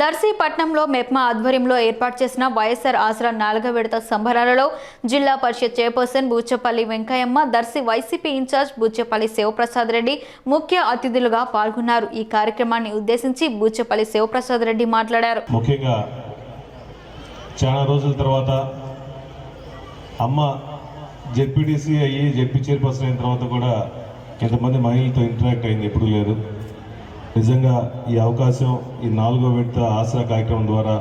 దర్శి పట్నంలో మెప్మా ఆధ్వర్యంలో ఏర్పాటు చేసిన వైఎస్ఆర్ ఆసరా నాలుగో విడత సంబరాలలో జిల్లా పరిషత్ chairperson Buchapalli Venkayamma Darsi YCP incharge Buchapalli Sivaprasad Reddy ముఖ్య అతిథులుగా పాల్గొన్నారు. ఈ కార్యక్రమాన్ని ఉద్దేశించి బూచపల్లి శివప్రసాద్ రెడ్డి మాట్లాడారు. ముఖ్యంగా చాలా రోజుల తర్వాత అమ్మ జెడ్పీటీసీ అయ్యి జెడ్పీ చైర్పర్సన్ అయిన తర్వాత కూడా ఇంతమంది మహిళలతో ఇంటరాక్ట్ అయింది ఎప్పుడూ లేదు. నిజంగా ఈ అవకాశం ఈ నాలుగో విడత ఆసరా కార్యక్రమం ద్వారా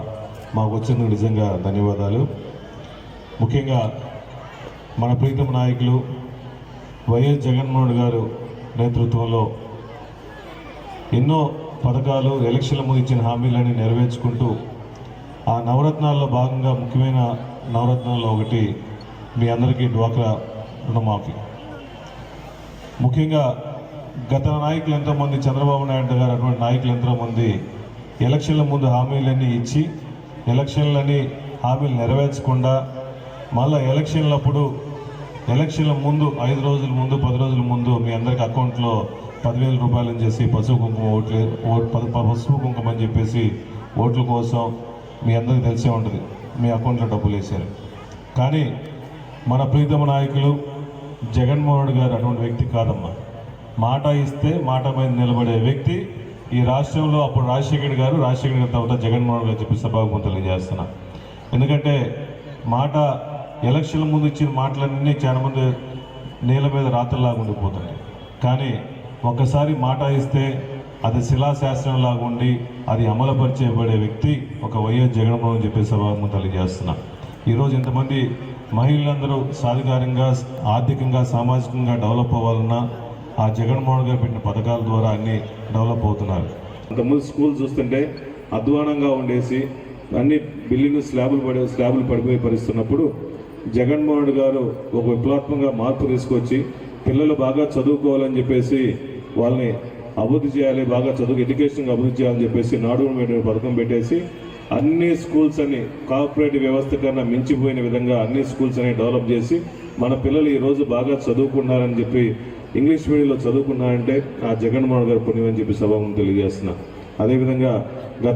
మాకు వచ్చినందుకు నిజంగా ధన్యవాదాలు. ముఖ్యంగా మన ప్రీతమ నాయకులు వైఎస్ జగన్మోహన్ గారు నేతృత్వంలో ఎన్నో పథకాలు ఎలక్షన్ల ముందు ఇచ్చిన హామీలన్నీ నెరవేర్చుకుంటూ ఆ నవరత్నాల్లో భాగంగా ముఖ్యమైన నవరత్నాల్లో ఒకటి మీ అందరికీ డ్వాక్రా రుణమాఫీ. ముఖ్యంగా గత నాయకులు ఎంతోమంది చంద్రబాబు నాయుడు గారు అటువంటి నాయకులు ఎంతోమంది ఎలక్షన్ల ముందు హామీలన్నీ ఇచ్చి ఎలక్షన్లని హామీలు నెరవేర్చకుండా మళ్ళీ ఎలక్షన్లప్పుడు ఎలక్షన్ల ముందు ఐదు రోజుల ముందు పది రోజుల ముందు మీ అందరికి అకౌంట్లో పదివేల రూపాయలని చేసి పసుపు కుంకుమ ఓట్లు ఓట్ పద- పసుపు కుంకుమ అని చెప్పేసి ఓట్ల కోసం మీ అందరికీ తెలిసే ఉంటుంది. మీ అకౌంట్లో డబ్బులు వేశారు. కానీ మన ప్రీతమ నాయకులు జగన్మోహన్ రెడ్డి గారు అటువంటి వ్యక్తి కాదమ్మా. మాట ఇస్తే మాట మీద నిలబడే వ్యక్తి ఈ రాష్ట్రంలో అప్పుడు రాజశేఖర్ గారు రాజశేఖర్ గారి తర్వాత జగన్మోహన్ గారు చెప్పి సభాముఖం తెలియజేస్తున్నా. ఎందుకంటే మాట ఎలక్షన్ల ముందు ఇచ్చిన మాటలన్నీ చాలా మంది నేల మీద రాత్రిలాగా ఉండిపోతుంది కానీ ఒక్కసారి మాట ఇస్తే అది శిలాశాస్త్రంలాగా ఉండి అది అమలుపరిచేయబడే వ్యక్తి ఒక వైఎస్ జగన్మోహన్ చెప్పి సభాముఖం తెలియజేస్తున్నా. ఈరోజు ఇంతమంది మహిళలందరూ సాధికారంగా ఆర్థికంగా సామాజికంగా డెవలప్ అవ్వాలన్నా ఆ జగన్మోహన్ గారు పెట్టిన పథకాల ద్వారా అన్ని డెవలప్ అవుతున్నారు. అంతకుముందు స్కూల్ చూస్తుంటే అధ్వానంగా ఉండేసి అన్ని బిల్డింగ్ స్లాబులు పడి స్లాబులు పడిపోయి పరిస్తున్నప్పుడు జగన్మోహన్ గారు ఒక విప్లవాత్మకంగా మార్పు తీసుకొచ్చి పిల్లలు బాగా చదువుకోవాలని చెప్పేసి వాళ్ళని అభివృద్ధి చేయాలి బాగా చదువు ఎడ్యుకేషన్ అభివృద్ధి చేయాలని చెప్పేసి నాడు పథకం పెట్టేసి అన్ని స్కూల్స్ అని కార్పొరేట్ వ్యవస్థ కన్నా మించిపోయిన విధంగా అన్ని స్కూల్స్ అని డెవలప్ చేసి మన పిల్లలు ఈరోజు బాగా చదువుకున్నారని చెప్పి ఇంగ్లీష్ మీడియంలో చదువుకున్నారంటే ఆ జగన్మోహన్ గారు పుణ్యం అని చెప్పి సభను తెలియజేస్తున్నా. అదేవిధంగా